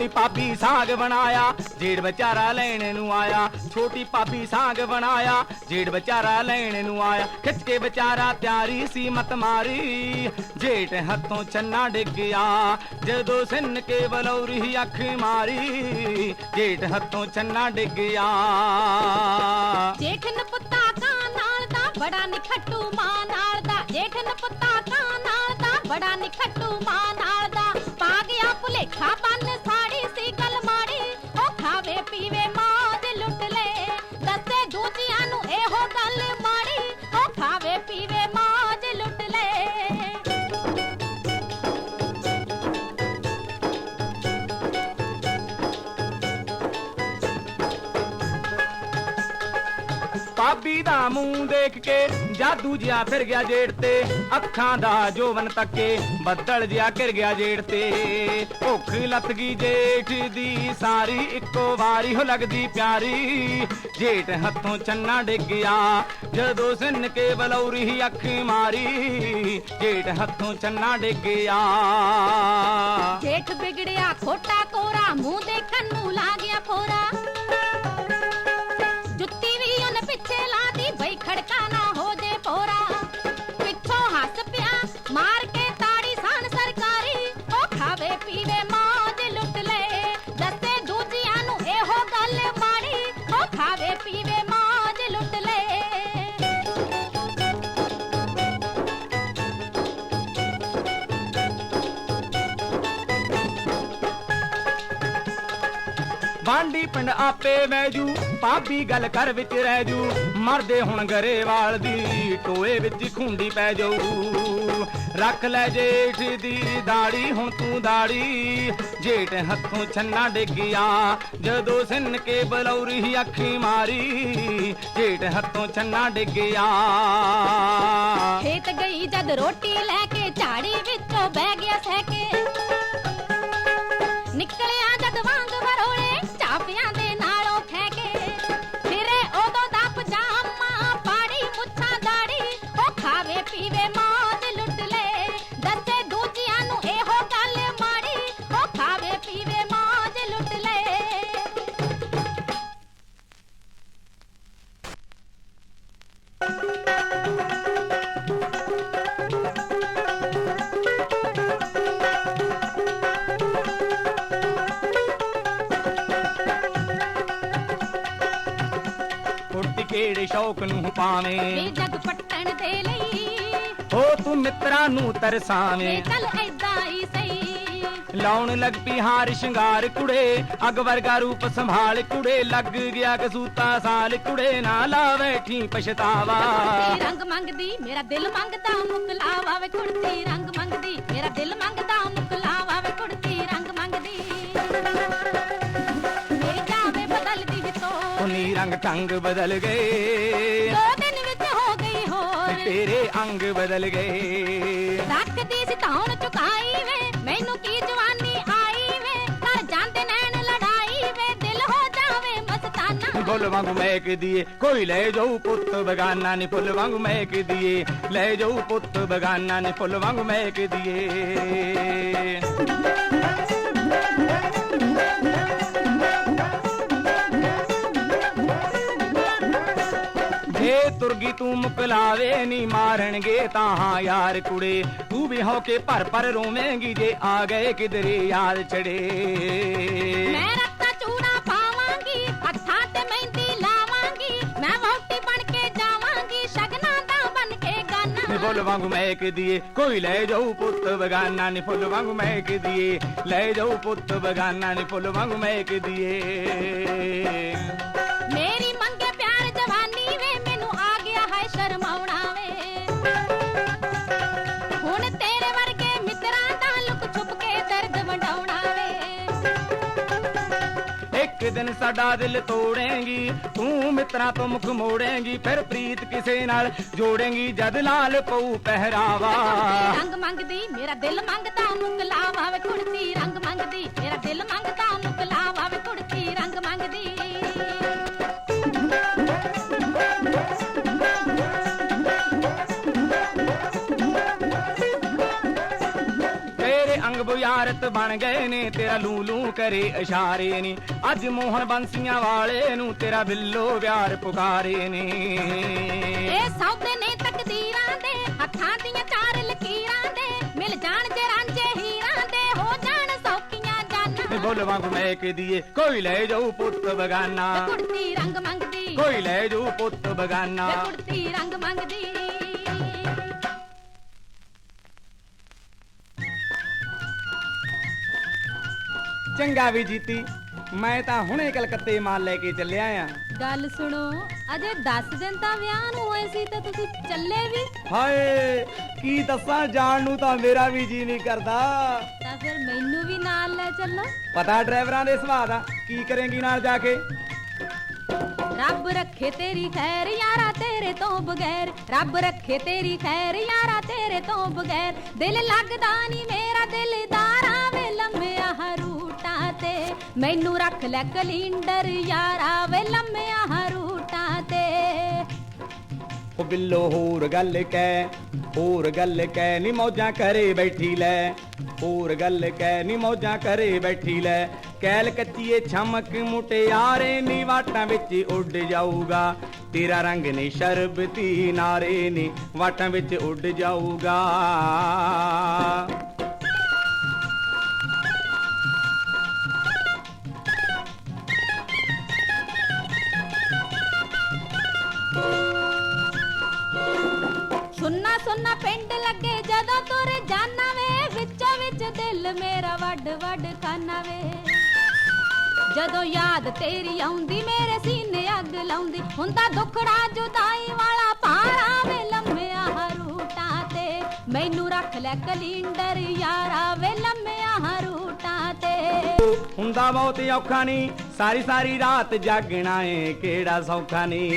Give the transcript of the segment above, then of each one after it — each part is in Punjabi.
ਛੋਟੀ ਪਾਪੀ ਸਾਗ ਬਣਾਇਆ, ਜੇੜ ਵਿਚਾਰਾ ਲੈਣ ਨੂੰ ਆਇਆ। ਛੋਟੀ ਪਾਪੀ ਸਾਗ ਬਣਾਇਆ, ਜੇੜ ਵਿਚਾਰਾ ਲੈਣ ਨੂੰ ਆਇਆ। ਖਿੱਚ ਕੇ ਵਿਚਾਰਾ ਤਿਆਰੀ ਸੀ ਮਤ ਮਾਰੀ, ਜੇਠ ਹੱਥੋਂ ਛੰਨਾ ਡਿੱਗ ਗਿਆ। ਜਦੋਂ ਸਿੰਨ ਕੇ ਬਲੌਰੀ ਅੱਖ ਮਾਰੀ, ਜੇਠ ਹੱਥੋਂ ਚੰਨਾ ਡਿੱਗ ਗਿਆ। ਪੁੱਤਾ ਕਾਂ ਨਾਲ ਦਾ, ਬੜਾ ਨਿਖੱਟੂ ਮਾਂ ਨਾਲ ਦਾ। ਜੇਠ ਪੁੱਤਾ ਕਾਂ ਨਾਲ ਦਾ, ਬੜਾ ਭਾਬੀ ਦਾ ਮੂੰਹ ਦੇਖ ਕੇ ਜਾਦੂ ਜਿਹਾ ਫਿਰ ਗਿਆ ਜੇੜ ਤੇ, ਅੱਖਾਂ ਦਾ ਜੋਵਨ ਤੱਕੇ, ਬੱਦਲ ਜਿਹਾ ਘਿਰ ਗਿਆ ਜੇੜ ਤੇ। ਭੁੱਖ ਲੱਤ ਗਈ ਜੇਠ ਦੀ ਸਾਰੀ, ਇੱਕੋ ਵਾਰੀ ਹੋ ਲੱਗਦੀ ਪਿਆਰੀ। ਜੇਠ ਹੱਥੋਂ ਚੰਨਾ ਡਿੱਗਿਆ, ਜਦੋਂ ਸਿੰਨ ਕੇ ਬਲੌਰੀ ਅੱਖ ਮਾਰੀ। ਜੇਠ ਹੱਥੋਂ ਚੰਨਾ ਡਿੱਗਿਆ। ਜੇਠ ਵਿਗੜਿਆ ਖੋਟਾ ਕੋਰਾ, ਮੂੰਹ ਦੇਖਣ ਨੂੰ ਲਾ ਗਿਆ ਫੋਰਾ ਬਾਂਡੀ ਪਿੰਡ ਆਪੇ ਵੈਜੂ ਗੱਲ ਕਰ ਵਿੱਚ ਰਹਿ ਜੂ। ਮਰਦੇ ਹੁਣ ਗਰੇਵਾਲ ਦੀ ਟੋਏ ਵਿੱਚ ਖੁੰਡੀ ਪੈ ਜਾਊ। ਰੱਖ ਲੈ ਜੇਠ ਦੀ ਦਾੜੀ, ਹੁਣ ਤੂੰ ਦਾੜੀ। ਜੇਠ ਹੱਥੋਂ ਛੰਨਾ ਡਿੱਗਿਆ, ਜਦੋਂ ਸਿੰਨ ਕੇ ਬਲੌਰੀ ਅੱਖੀ ਮਾਰੀ। ਜੇਠ ਹੱਥੋਂ ਛੰਨਾ ਡਿੱਗਿਆ। ਖੇਤ ਗਈ ਜਦ ਰੋਟੀ ਲੈ ਕੇ, ਝਾੜੀ ਵਿੱਚੋਂ ਬਹਿ ਗਿਆ ਸਹਿ ਕੇ। ਨੂੰ ਤਰਸਾਵੇਂ ਚੱਲ ਐਦਾਂ ਹੀ ਸਹੀ। ਲਾਉਣ ਲੱਗ ਪਈ ਹਾਰ ਸ਼ਿੰਗਾਰ ਕੁੜੇ ਅਗ ਵਰਗਾ ਰੂਪ ਸੰਭਾਲ ਕੁੜੇ ਲੱਗ ਗਿਆ ਕਸੂਤਾ ਸਾਲ ਕੁੜੇ ਨਾ ਲਾ ਬੈਠੀ ਪਛਤਾਵਾ। ਰੰਗ ਮੰਗਦੀ ਮੇਰਾ ਦਿਲ ਮੰਗਦਾ ਮੁਕਲਾਵਾ ਵੇ ਕੁੜਤੀ ਰੰਗ ਮੰਗਦੀ ਮੇਰਾ ਦਿਲ ਮੰਗਦਾ ਮੁਕਲਾਵਾ ਵੇ ਕੁੜਤੀ ਰੰਗ ਮੰਗਦੀ। ਮੇਰੀ ਜਾਵੇ ਬਦਲਦੀ ਵੀ ਤੋ ਉਨੀ ਰੰਗ ਟੰਗ ਬਦਲ ਗਏ। ਤੇਰੇ ਅੰਗ ਬਦਲ ਗਏ। ਰੱਖਦੀ ਸੀ ਧੌਣ ਚੁਕਾਈ ਵੇ ਮੈਨੂੰ ਕੀ ਜਵਾਨੀ ਆਈ ਵੇ? ਕਰ ਜਾਂਦੇ ਨੈਣ ਲੜਾਈ ਵੇ ਦਿਲ ਹੋ ਜਾਵੇ ਮਸਤਾਨਾ। ਫੁੱਲ ਵਾਂਗੂ ਮਹਿਕ ਦੀਏ ਕੋਈ ਲੈ ਜਾਊ ਪੁੱਤ ਬਗਾਨਾ ਨੀ ਫੁੱਲ ਵਾਂਗੂ ਮਹਿਕ ਦੀਏ। ਲੈ ਜਾਊ ਪੁੱਤ ਬਗਾਨਾ ਨੀ ਫੁੱਲ ਵਾਂਗੂ ਮਹਿਕ ਦੀਏ। ਤੁਰਗੀ ਤੂੰ ਮੁਕਲਾਵੇ ਨੀ ਮਾਰਨਗੇ ਤਾਂ ਹਾਂ ਯਾਰ ਕੁੜੇ। ਤੂੰ ਵੀ ਹੋ ਕੇ ਭਰ ਭਰ ਰੋਵੇਂਗੀ ਜੇ ਆ ਗਏ ਕਿਧਰੇ ਯਾਦ ਚੜੇ। ਮੈਂ ਰੱਤਾ ਚੂੜਾ ਪਾਵਾਂਗੀ ਹੱਥਾਂ ਤੇ ਮਹਿੰਦੀ ਲਾਵਾਂਗੀ। ਮੈਂ ਵਹੁਟੀ ਬਣ ਕੇ ਜਾਵਾਂਗੀ ਸ਼ਗਨਾਂ ਦਾ ਬਣ ਕੇ ਨੀ ਗਾਨਾ। ਫੁੱਲ ਵਾਂਗੂ ਮਹਿਕ ਦੀਏ ਕੋਈ ਲੈ ਜਾਊ ਪੁੱਤ ਬਗਾਨਾ ਨੀ ਫੁੱਲ ਵਾਂਗੂ ਮਹਿਕ ਦੀਏ। ਲੈ ਜਾਊ ਪੁੱਤ ਬਗਾਨਾ ਨੀ ਫੁੱਲ ਵਾਂਗੂ ਮਹਿਕ ਦੀਏ। ਦਿਨ ਸਾਡਾ ਦਿਲ ਤੋੜੇਂਗੀ, ਤੂੰ ਮਿੱਤਰਾਂ ਤੋਂ ਮੁਖ ਮੋੜੇਂਗੀ, ਫਿਰ ਪ੍ਰੀਤ ਕਿਸੇ ਨਾਲ ਜੋੜੇਂਗੀ, ਜਦ ਲਾਲ ਪਊ ਪਹਿਰਾਵਾ। ਰੰਗ ਮੰਗਦੀ, ਮੇਰਾ ਦਿਲ ਮੰਗਦਾ ਮੁਕਲਾਵਾ ਵੇ ਕੁੜਤੀ, ਰੰਗ ਮੰਗਦੀ, ਮੇਰਾ ਦਿਲ ਮੰਗਦਾ ਮੁਕਲਾਵਾ ਵੇ ਕੁੜਤੀ, ਰੰਗ ਮੰਗਦੀ। ਬੁਯਾਰਤ ਬਣ ਗਏ ਨੇ ਤੇਰਾ ਲੂ ਲੂ ਕਰੇ ਇਸ਼ਾਰੇ ਨੇ। ਅੱਜ ਮੋਹਨ ਬੰਸੀਆਂ ਵਾਲੇ ਨੂੰ ਤੇਰਾ ਬਿੱਲੋ ਵਿਆਰ ਪੁਕਾਰੇ ਨੇ। ਇਹ ਸੌਦੇ ਨੇ ਤਕਦੀਰਾਂ ਦੇ ਹੱਥਾਂ ਦੀਆਂ ਚਾਰ ਲਕੀਰਾਂ ਦੇ। ਮਿਲ ਜਾਣ ਜੇ ਰਾਂਝੇ ਹੀਰਾਂ ਦੇ ਹੋ ਜਾਣ ਸੌਕੀਆਂ ਜਾਨਾਂ। ਬੋਲ ਵਾਂਗ ਮੈਂ ਕੇ ਦੀਏ ਕੋਈ ਲੈ ਜਾਊ ਪੁੱਤ ਬਗਾਨਾ। ਕੁੜਤੀ ਰੰਗ ਮੰਗਦੀ। ਕੋਈ ਲੈ ਜਾਊ ਪੁੱਤ ਬਗਾਨਾ। ਕੁੜਤੀ ਰੰਗ ਮੰਗਦੀ। ਚੰਗਾ ਵੀ ਜੀਤੀ। ਮੈਂ ਤਾਂ ਹੁਣੇ ਕਲਕੱਤੇ ਮਾਲ ਲੈ ਕੇ ਚੱਲਿਆ ਆ। ਗੱਲ ਸੁਣੋ ਅਜੇ 10 ਦਿਨ ਤਾਂ ਵਿਆਹ ਨੂੰ ਹੋਏ ਸੀ ਤੇ ਤੁਸੀਂ ਚੱਲੇ ਵੀ। ਹਾਏ ਕੀ ਦੱਸਾਂ ਜਾਣ ਨੂੰ ਤਾਂ ਮੇਰਾ ਵੀ ਜੀ ਨਹੀਂ ਕਰਦਾ। ਤਾਂ ਫਿਰ ਮੈਨੂੰ ਵੀ ਨਾਲ ਲੈ ਚੱਲੋ। ਪਤਾ ਡਰਾਈਵਰਾਂ ਦੇ ਸੁਭਾਅ ਦਾ ਕੀ ਕਰੇਂਗੀ ਨਾਲ ਜਾ ਕੇ? ਰੱਬ ਰੱਖੇ ਤੇਰੀ ਖੈਰ ਯਾਰਾ ਤੇਰੇ ਤੋਂ ਬਗੈਰ। ਰੱਬ ਰੱਖੇ ਤੇਰੀ ਖੈਰ ਯਾਰਾ ਤੇਰੇ ਤੋਂ ਬਗੈਰ। ਦਿਲ ਲੱਗਦਾ ਨਹੀਂ ਮੇਰਾ ਦਿਲਦਾਰਾ। ਮੈਨੂੰ ਰੱਖ ਲੈ ਕਲਿੰਡਰ ਯਾਰਾ, ਵੇ ਲੰਮਿਆ ਹਰੂਟਾਂ ਤੇ। ਉਹ ਬਿੱਲੋ, ਹੋਰ ਗੱਲ ਕਹਿ, ਹੋਰ ਗੱਲ ਕਹਿ ਨੀ ਮੌਜਾਂ ਕਰੇ ਬੈਠੀ ਲੈ। ਹੋਰ ਗੱਲ ਕਹਿ ਨੀ ਮੌਜਾਂ ਕਰੇ ਬੈਠੀ ਲੈ। ਕੈਲ ਕੱਚੀਏ ਛਮਕ ਮੁਟਿਆਰੇ ਨੀ ਵਾਟਾਂ ਵਿੱਚ ਉੱਡ ਜਾਊਗਾ। ਤੇਰਾ ਰੰਗ ਨੇ, ਸ਼ਰਬਤੀ ਨਾਰੇ ਨੀ ਵਾਟਾਂ ਵਿੱਚ ਉੱਡ ਜਾਊਗਾ। ਦਿਲ ਮੇਰਾ ਵੱਡ ਵੱਡ ਖਾਨਾ ਵੇ। ਜਦੋਂ ਯਾਦ ਤੇਰੀ ਆਉਂਦੀ, ਮੇਰੇ ਸੀਨੇ ਅੱਗ ਲਾਉਂਦੀ। ਹੁੰਦਾ ਦੁਖੜਾ ਜੁਦਾਈ ਵਾਲਾ ਪਾਰਾ ਵੇ ਲੰਮਿਆ ਹਰੂਟਾਂ ਤੇ। ਮੈਨੂੰ ਰੱਖ ਲੈ ਕਲਿੰਡਰ ਯਾਰਾ ਵੇ ਲੰਮਿਆ ਹਰੂਟਾਂ ਤੇ। ਹੁੰਦਾ ਬਹੁਤ ਔਖਾ ਨਹੀਂ ਸਾਰੀ ਸਾਰੀ ਰਾਤ ਜਾਗਣਾ ਏ, ਕਿਹੜਾ ਸੌਖਾ ਨਹੀਂ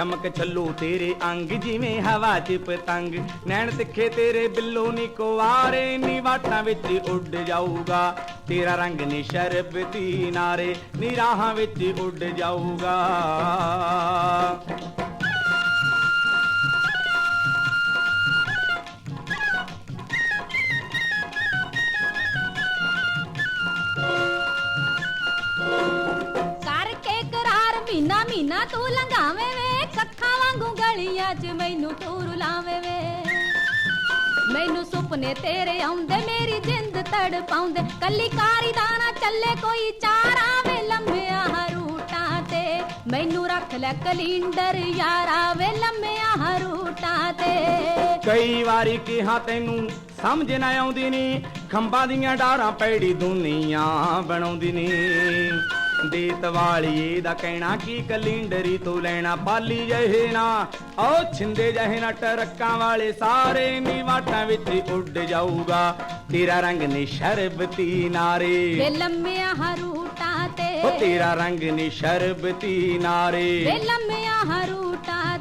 ਚਮਕ ਛੱਲੂ ਤੇਰੇ ਅੰਗ, ਜਿਵੇਂ ਹਵਾ 'ਚ ਪਤੰਗ ਨੈਣ ਤਿੱਖੇ ਤੇਰੇ ਬਿੱਲੋ ਨੀ ਕੁਵਾਰੇ, ਨੀ ਵਾਟਾਂ ਵਿੱਚ ਉੱਡ ਜਾਊਗਾ। ਤੇਰਾ ਰੰਗ ਨੀ ਸ਼ਰਬਤੀ ਨਾਰੇ, ਨੀ ਰਾਹਾਂ ਵਿੱਚ ਉੱਡ ਜਾਊਗਾ। ਕਰਕੇ ਕਰਾਰ ਮਹੀਨਾ ਮਹੀਨਾ ਤੂੰ ਲੰਘਾਵੇਂ ਵੇ ਕੱਖਾਂ ਵਾਂਗੂ ਗਲੀਆਂ 'ਚ ਮੈਨੂੰ ਤੂੰ ਰੁਲਾਵੇਂ ਵੇ ਮੈਨੂੰ ਸੁਪਨੇ ਤੇਰੇ ਆਉਂਦੇ, ਮੇਰੀ ਜਿੰਦ ਤੜ ਪਾਉਂਦੇ। ਕੱਲੀ ਕਾਰੀ ਦਾ ਨਾ ਚੱਲੇ ਕੋਈ ਚਾਰਾ ਵੇ ਲੰਮਿਆ ਹਰੂਟਾਂ ਤੇ। ਮੈਨੂੰ ਰੱਖ ਲੈ ਕਲਿੰਡਰ ਯਾਰਾ ਵੇ ਲੰਮਿਆ ਹਰੂਟਾਂ ਤੇ। ਕਈ ਵਾਰੀ ਕਿਹਾ ਤੈਨੂੰ, ਸਮਝ ਨਾ ਆਉਂਦੀ ਨੀ। ਖੰਭਾਂ ਦੀਆਂ ਡਾਰਾਂ ਪੈੜੀ ਦੁਨੀਆ ਬਣਾਉਂਦੀ ਨੀ। ਦੇਤ ਵਾਲੀਏ ਦਾ ਕਹਿਣਾ ਕੀ ਕਲਿੰਡਰੀ ਤੋਂ ਲੈਣਾ ਪਾਲੀ ਜਹੇ ਨਾ। ਓ ਛਿੰਦੇ ਜਹੇ ਨਾ ਟਰੱਕਾਂ ਵਾਲੇ ਸਾਰੇ ਨੀ ਵਾਟਾਂ ਵਿੱਚ ਉੱਡ ਜਾਊਗਾ। ਤੇਰਾ ਰੰਗ ਨੀ ਸ਼ਰਬਤੀ ਨਾਰੇ। ਵੇ ਲੰਮਿਆ ਹਰੂਟਾਂ ਤੇ। ਓ ਤੇਰਾ ਰੰਗ ਨੀ ਸ਼ਰਬਤੀ ਨਾਰੇ। ਵੇ ਲੰਮਿਆ ਹਰੂਟਾਂ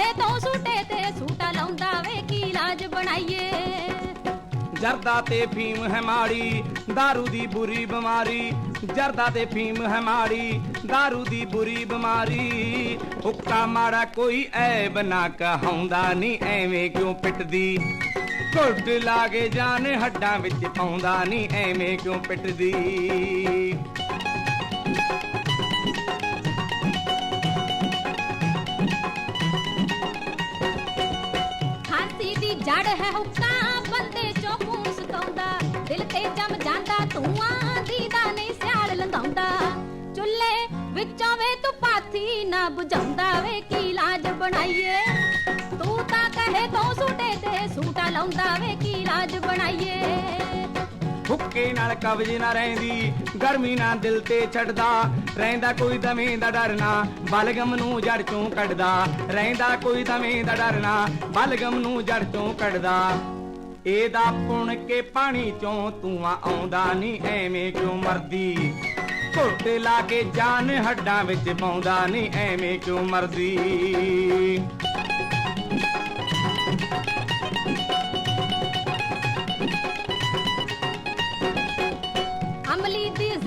ਕਹੇ ਤੋਂ ਸੂਟੇ ਤੇ ਸੂਟਾ ਲਾਉਂਦਾ ਵੇ ਕੀ ਇਲਾਜ ਬਣਾਈਏ ਜਰਦਾ ਤੇ ਫੀਮ ਹੈ ਮਾੜੀ दारू ਦੀ ਬੁਰੀ ਬਿਮਾਰੀ ਜਰਦਾ ਤੇ ਫੀਮ ਹੈ ਮਾੜੀ दारू ਦੀ ਬੁਰੀ ਬਿਮਾਰੀ ਹੁੱਕਾ ਮਾੜਾ ਕੋਈ ਐਬ ਨਾ ਕਹਾਉਂਦਾ ਨਹੀਂ ਐਵੇਂ ਕਿਉਂ ਪਿੱਟਦੀ ਘੁੱਟ ਲਾਗੇ ਜਾਨ ਹੱਡਾਂ ਵਿੱਚ ਪਾਉਂਦਾ ਨਹੀਂ ਐਵੇਂ ਕਿਉਂ ਪਿੱਟਦੀ ਜੜ ਹੈ ਹੁੱਕਾ ਬੰਦੇ ਚੋਂ ਖੂਨ ਸੁਕਾਉਂਦਾ ਦਿਲ ਤੇ ਜੰਮ ਜਾਂਦਾ, ਧੂਆਂ ਦੀ ਨਹੀਂ ਸਿਆਲ ਲੰਘਾਉਂਦਾ। ਚੁੱਲ੍ਹੇ ਵਿੱਚੋਂ ਵੇ ਤੂੰ ਪਾਥੀ ਨਾ ਬੁਝਾਉਂਦਾ। ਵੇ ਕੀ ਇਲਾਜ ਬਣਾਈਏ? ਤੂੰ ਤਾਂ ਕਹੇ ਤੋਂ ਸੂਟੇ ਤੇ ਸੂਟਾ ਲਾਉਂਦਾ। ਵੇ ਕੀ ਇਲਾਜ ਬਣਾਈਏ? ਹੁੱਕੇ ਨਾਲ ਕਬਜ਼ ਨਾ ਰਹਿੰਦੀ, ਗਰਮੀ ਨਾਲ ਦਿਲ ਤੇ ਛੱਡਦਾ। ਰਹਿੰਦਾ ਕੋਈ ਦਵੇਂ ਦਾ ਡਰਨਾ ਬਲਗਮ ਨੂੰ ਜੜ ਚੋਂ ਕੱਢਦਾ। ਰਹਿੰਦਾ ਕੋਈ ਦਵੇਂ ਦਾ ਡਰਨਾ ਬਲਗਮ ਨੂੰ ਜੜ ਚੋਂ ਕੱਢਦਾ। ਇਹਦਾ ਪੁਣ ਕੇ ਪਾਣੀ ਚੋਂ ਤੂੰ ਆਉਂਦਾ ਨਹੀਂ ਐਵੇਂ ਕਿਉਂ ਮਰਦੀ? ਘੁੱਟ ਲਾ ਕੇ ਜਾਨ ਹੱਡਾਂ ਵਿੱਚ ਪਾਉਂਦਾ ਨਹੀਂ ਐਵੇਂ ਕਿਉਂ ਮਰਦੀ?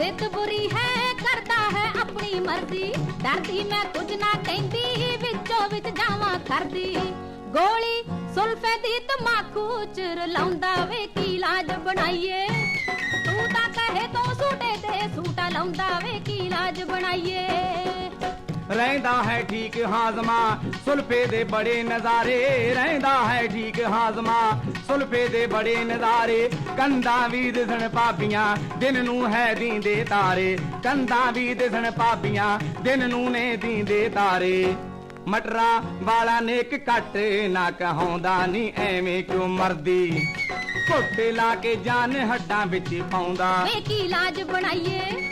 ਅਮਲੀ ਬੁਰੀ ਹੈ, ਕਰਦਾ ਹੈ ਆਪਣੀ ਮਰਜ਼ੀ। ਡਰਦੀ ਮੈਂ ਕੁਝ ਨਾ ਕਹਿੰਦੀ, ਵਿੱਚੋਂ ਵਿੱਚ ਜਾਵਾਂ ਕਰਦੀ ਗੋਲੀ ਸੁਲਫੇ ਦੀ ਤਮਾਕੂ ਚ ਲਾਉਂਦਾ ਵੇ, ਕੀ ਲਾਜ ਬਣਾਈਏ? ਤੂੰ ਤਾਂ ਕਹੇ ਤੂੰ ਸੂਟੇ ਤੇ ਸੂਟਾ ਲਾਉਂਦਾ ਵੇ, ਕੀ ਲਾਜ ਬਣਾਈਏ? ਰਹਿੰਦਾ ਹੈ ਠੀਕ ਹਾਜ਼ਮਾ, ਸੁਲਫੇ ਦੇ ਬੜੇ ਨਜ਼ਾਰੇ, ਰਹਿੰਦਾ ਹੈ ਠੀਕ ਹਾਜ਼ਮਾ, ਸੁਲਫੇ ਦੇ ਬੜੇ ਨਜ਼ਾਰੇ, ਕੰਧਾਂ ਵੀ ਦਿਸਣ ਭਾਬੀਆਂ, ਦਿਨ ਨੂੰ ਹੈ ਦੀਂਦੇ ਤਾਰੇ, ਕੰਧਾਂ ਵੀ ਦਿਸਣ ਭਾਬੀਆਂ, ਦਿਨ ਨੂੰ ਨੇ ਦੀਂਦੇ ਤਾਰੇ। ਮਟਰਾ ਵਾਲਾ ਨੇਕ ਕੱਟ, ਨਾ ਕਹਾਉਂਦਾ ਨਹੀਂ ਐਵੇਂ ਕਿਉਂ ਮਰਦੀ। ਘੁੱਟੇ ਲਾ ਕੇ ਜਾਨ ਹੱਡਾਂ ਵਿੱਚ ਪਾਉਂਦਾ। ਵੇ ਕੀ ਲਾਜ ਬਣਾਈਏ?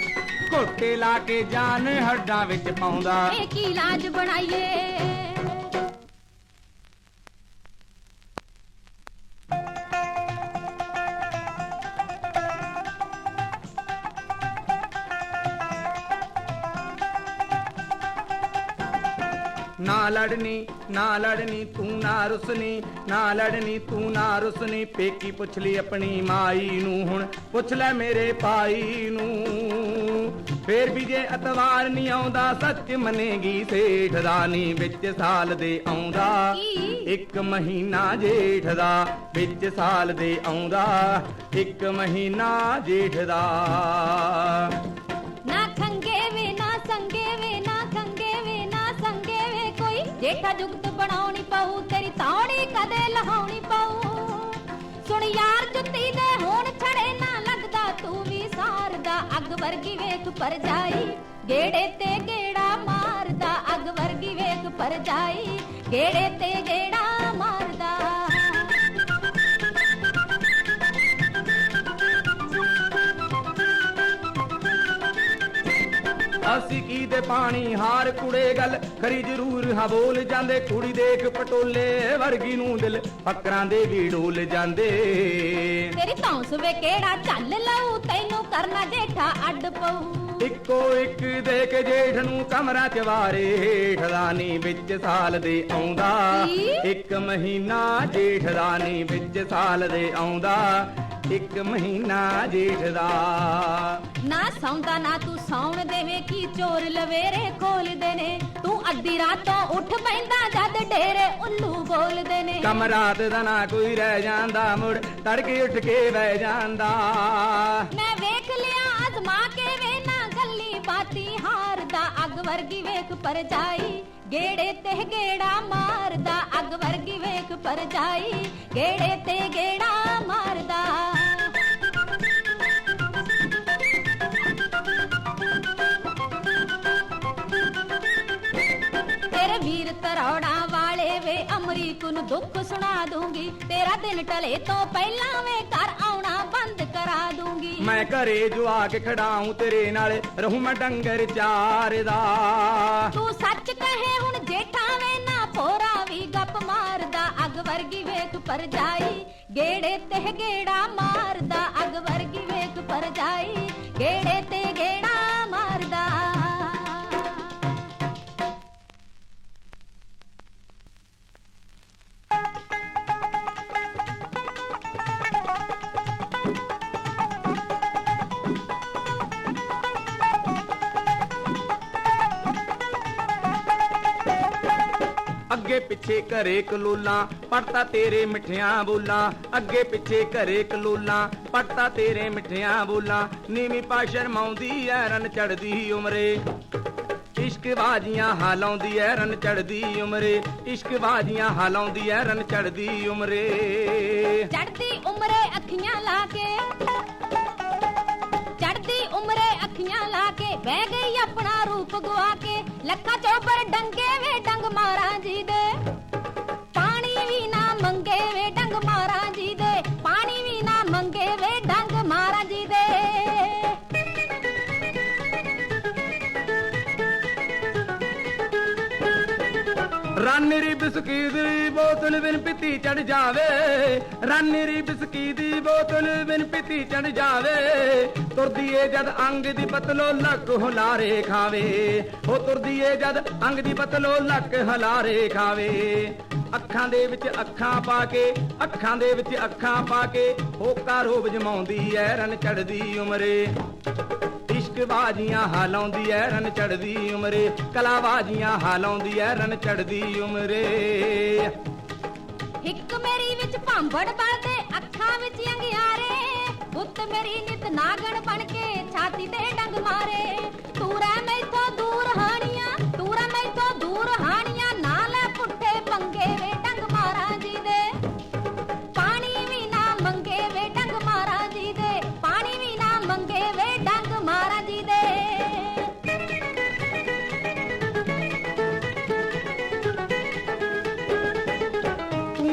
ਘੁੱਟੇ ਲਾ ਕੇ ਜਾਨ ਹੱਡਾਂ ਵਿੱਚ ਪਾਉਂਦਾ। ਵੇ ਕੀ ਲਾਜ ਬਣਾਈਏ? ਨਾ ਲੜਨੀ ਨਾ ਲੜਨੀ ਤੂੰ ਨਾ ਰੁਸਨੀ ਨਾ ਲੜਨੀ ਤੂੰ ਨਾ ਰੁਸਨੀ ਪੇਕੀ ਪੁੱਛ ਲਈ ਆਪਣੀ ਮਾਈ ਨੂੰ ਹੁਣ। ਪੁੱਛ ਲੈ ਮੇਰੇ ਭਾਈ ਨੂੰ। ਫੇਰ ਵੀ ਜੇ ਅਤਵਾਰ ਨਹੀਂ ਆਉਂਦਾ, ਸੱਚ ਮੰਨੇਗੀ ਸੇਠ ਦਾ ਵਿੱਚ ਸਾਲ ਦੇ ਆਉਂਦਾ। ਇੱਕ ਮਹੀਨਾ ਜੇਠ ਦਾ ਵਿੱਚ ਸਾਲ ਦੇ ਆਉਂਦਾ। ਇੱਕ ਮਹੀਨਾ ਜੇਠ ਦਾ। ਨਾ ਖੰਗੇ ਵੇ, ਨਾ ਸੰਗੇ ਵੇ, ਨਾ ਖੰਗੇ ਵੇ, ਨਾ ਸੰਗੇ ਵੇ ਕੋਈ। ਜੇਠਾ ਜੁਗਤ ਬਣਾਉਣੀ ਪਊ, ਤੇਰੀ ਤੌੜੀ ਕਦੇ ਲਹਾਉਣੀ ਪਊ। ਸੁਣ ਯਾਰ ਅੱਗ ਵਰਗੀ ਵੇਖ ਪਰ ਜਾਈ। ਗੇੜੇ ਤੇ ਗੇੜਾ ਮਾਰਦਾ ਅੱਗ ਵਰਗੀ ਵੇਖ ਪਰ ਜਾਈ। ਗੇੜੇ ਤੇ ਗੇੜਾ ਮਾਰਦਾ। ਅਸੀਂ ਕੀ ਦੇ ਪਾਣੀ ਹਾਰ ਕੁੜੇ ਗੱਲ। ਖਰੀ ਜ਼ਰੂਰ ਹਾਂ ਬੋਲ ਜਾਂਦੇ ਕੁੜੀ ਦੇਖ ਪਟੋਲੇ ਵਰਗੀ ਨੂੰ ਦਿਲ। ਫਕਰਾਂ ਦੇ ਵੀ ਡੋਲ ਜਾਂਦੇ। ਤੇਰੀ ਧੌਂਸ ਵੇ ਕਿਹੜਾ ਚੱਲ ਤੈਨੂੰ ਕਰਨਾ ਜੇਠਾ ਅੱਡ ਪਊ। ਇੱਕੋ ਇੱਕ ਦੇ ਕੇ ਜੇਠ ਨੂੰ ਕਮਰਾ ਚ ਵਾਰੇ ਹੇਠ ਰਾਣੀ ਵਿੱਚ ਸਾਲ ਦੇ ਆਉਂਦਾ? ਇੱਕ ਮਹੀਨਾ ਜੇਠ ਰਾਣੀ ਵਿੱਚ ਸਾਲ ਦੇ ਆਉਂਦਾ। ਇੱਕ ਮਹੀਨਾ ਜੇਠ ਦਾ। ਨਾ ਸੌਂਦਾ ਨਾ ਤੂੰ ਸੌਣ ਦੇਵੇਂ ਕੀ ਚੋਰ ਲਵੇਰੇ ਖੋਲਦੇ ਨੇ। ਤੂੰ ਅੱਧੀ ਰਾਤੋਂ ਉੱਠ ਪੈਂਦਾ ਜਦ ਡੇਰੇ ਉੱਲੂ ਬੋਲਦੇ ਨੇ। ਕਮ ਰਾਤ ਦਾ ਨਾ ਕੋਈ ਰਹਿ ਜਾਂਦਾ ਮੁੜ ਤੜਕੇ ਉੱਠ ਕੇ ਬਹਿ ਜਾਂਦਾ। ਮੈਂ ਵੇਖ ਕੇ ਵੇ ਨਾ ਗੱਲੀ ਬਾਤੀ ਹਾਰਦਾ ਅੱਗ ਵਰਗੀ ਵੇਖ ਪਰ ਜਾਈ ਗੇੜੇ ਤੇ ਗੇੜਾ ਮਾਰਦਾ, ਅੱਗ ਵਰਗੀ ਵੇਖ ਪਰ ਜਾਈ ਗੇੜੇ ਤੇ ਗੇੜਾ ਮਾਰਦਾ। ਤੇਰੇ ਵੀਰ ਤਰੌੜਾ ਵਾਲੇ ਵੇ, ਅਮਰੀਕ ਨੂੰ ਦੁੱਖ ਸੁਣਾ ਦੂੰਗੀ। ਤੇਰਾ ਦਿਨ ਟਲੇ ਤੋਂ ਪਹਿਲਾਂ ਵੇ ਘਰ ਕਰਾ ਦੂੰਗੀ। ਮੈਂ ਘਰੇ ਜੁਆ ਕੇ ਖੜਾਉਂ ਤੇਰੇ ਨਾਲ ਰਹੂੰ ਮੈਂ ਡੰਗਰ ਚਾਰ ਦਾ। ਤੂੰ ਸੱਚ ਕਹੇ ਹੁਣ ਜੇਠਾ ਵੇ ਨਾ ਪੋਰਾ ਵੀ ਗੱਪ ਮਾਰਦਾ। ਅੱਗ ਵਰਗੀ ਵੇਖ ਪਰ ਜਾਈ ਗੇੜੇ ਤੇ ਗੇੜਾ ਮਾਰਦਾ। ਅੱਗ ਵਰਗੀ ਵੇਖ ਪਰ ਜਾਈ ਪਿੱਛੇ ਘਰੇ ਕਲੋਲਾਂ ਪੜਤਾ ਤੇਰੇ ਮਿੱਠੀਆਂ ਬੋਲਾਂ। ਅੱਗੇ ਪਿੱਛੇ ਘਰੇ ਕਲੋਲਾਂ ਪੜਤਾ ਤੇਰੇ ਮਿੱਠੀਆਂ ਬੋਲਾਂ। ਨੀਵੀਂ ਪਾ ਸ਼ਰਮਾਉਂਦੀ ਐ ਰਨ ਚੜਦੀ ਉਮਰੇ। ਇਸ਼ਕ ਬਾਜੀਆਂ ਹਾਲਾਉਂਦੀ ਐ ਰਨ ਚੜਦੀ ਉਮਰੇ। ਇਸ਼ਕ ਬਾਜੀਆਂ ਹਾਲਾਉਂਦੀ ਐ ਰਨ ਚੜਦੀ ਉਮਰੇ। ਚੜਦੀ ਉਮਰੇ ਅੱਖੀਆਂ ਲਾ ਕੇ। ਚੜਦੀ ਉਮਰੇ ਅੱਖੀਆਂ ਬਹਿ ਗਈ ਆਪਣਾ ਰੂਪ ਗਵਾ ਕੇ। ਲੱਖਾਂ ਚੋਬਰ ਡੰਗੇ ਵੇ ਡੰਗ ਮਾਰਾਂ ਜੀ ਦੇ। ਪਾਣੀ ਵੀ ਨਾ ਮੰਗੇ ਵੇ ਡੰਗ ਮਾਰਾਂ ਰਾਨੀਰੀ ਬਿਸਕੀ ਦੀ ਬੋਤਲ ਬਿਨ ਪੀਤੀ ਚੜ ਜਾਵੇ। ਰਾਨੀਰੀ ਬਿਸਕੀ ਦੀ ਬੋਤਲ ਬਿਨ ਪੀਤੀ ਚੜ ਜਾਵੇ। ਤੁਰਦੀ ਏ ਜਦ ਅੰਗ ਦੀ ਪਤਲੋ ਲੱਕ ਹੁਲਾਰੇ ਖਾਵੇ। ਉਹ ਤੁਰਦੀ ਏ ਜਦ ਅੰਗ ਦੀ ਪਤਲੋ ਲੱਕ ਹਲਾਰੇ ਖਾਵੇ। ਅੱਖਾਂ ਦੇ ਵਿੱਚ ਅੱਖਾਂ ਪਾ ਕੇ, ਅੱਖਾਂ ਦੇ ਵਿੱਚ ਅੱਖਾਂ ਪਾ ਕੇ, ਹੋਕਾ ਰੋਬ ਜਮਾਉਂਦੀ ਐ ਰਨ ਚੜਦੀ ਉਮਰੇ। ਇਸ਼ਕ ਬਾਜੀਆਂ ਹਾਲਾਉਂਦੀ ਐ ਰਨ ਚੜਦੀ ਉਮਰੇ। ਕਲਾ ਬਾਜੀਆਂ ਹਾਲਾਉਂਦੀ ਐ ਰਨ ਚੜਦੀ ਉਮਰੇ। ਹਿੱਕ ਮੇਰੀ ਵਿੱਚ ਭਾਂਬੜ ਬਲਦੇ, ਅੱਖਾਂ ਵਿੱਚ ਅੰਗਿਆਰੇ। ਬੁੱਤ ਮੇਰੀ ਨਿਤ ਨਾਗਣ ਬਣ ਕੇ, ਛਾਤੀ ਤੇ ਡੰਗ ਮਾਰੇ। ਤੂੰ ਰਹਿ ਮੈਥੋਂ ਦੂਰ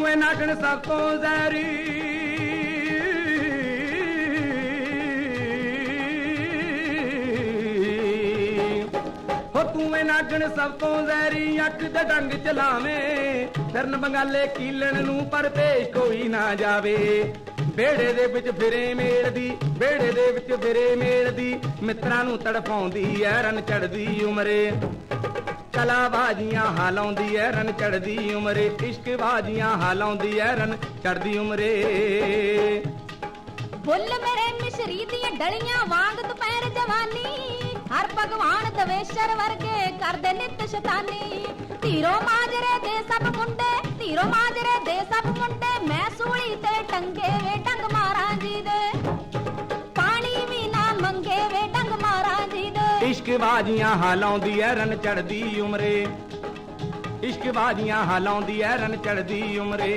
ਤੂੰ ਨਾਗਣ ਸਭ ਤੋਂ ਜ਼ਹਿਰੀ। ਹੋ ਤੂੰ ਐ ਨਾਗਣ ਸਭ ਤੋਂ ਜ਼ਹਿਰੀ, ਅੱਖ ਦੇ ਡੰਗ ਚਲਾਵੇਂ। ਫਿਰਨ ਬੰਗਾਲੇ ਕੀਲਣ ਨੂੰ ਪਰ ਪੇਸ਼ ਕੋਈ ਨਾ ਜਾਵੇ। ਬੇੜੇ ਦੇ ਵਿੱਚ ਫਿਰੇ ਮੇੜਦੀ ਬੇੜੇ ਦੇ ਵਿੱਚ ਫਿਰੇ ਮੇੜਦੀ। ਮਿੱਤਰਾਂ ਨੂੰ ਤੜਫਾਉਂਦੀ ਐ ਰਨ ਚੜਦੀ ਉਮਰੇ। ਕਲਾ ਬਾਜੀਆਂ ਹਾਲਾਉਂਦੀ ਐ ਰਨ ਚੜਦੀ ਉਮਰੇ ਇਸ਼ਕ ਬਾਜੀਆਂ ਹਾਲਾਉਂਦੀ ਐ ਰਨ ਚੜਦੀ ਉਮਰੇ। ਬੁੱਲ ਮੇਰੇ ਮਿਸ਼ਰੀ ਦੀਆਂ ਡਲੀਆਂ ਵਾਂਗ ਦੁਪਹਿਰ ਜਵਾਨੀ, ਹਰ ਭਗਵਾਨ ਦਵੇਸ਼ਰ ਵਰਗੇ ਕਰਦੇ ਨਿਤ ਸ਼ਤਾਨੀ। ਧੀਰੋ ਮਾਜਰੇ ਦੇ ਸਭ ਮੁੰਡੇ, ਧੀਰੋ ਮਾਜਰੇ ਦੇ ਸਭ ਮੁੰਡੇ, ਮੈਂ ਸੂਲੀ ਤੇ ਟੰਗੇ ਵੇ ਟੰਗ ਮਾਰਾਂ ਜੀ ਦੇ। ਇਸ਼ਕ ਬਾਜੀਆਂ ਹਾਲਾਉਂਦੀ ਐ ਰਨ ਚੜਦੀ ਉਮਰੇ। ਇਸ਼ਕ ਬਾਜੀਆਂ ਹਾਲਾਉਂਦੀ ਐ ਰਨ ਚੜਦੀ ਉਮਰੇ।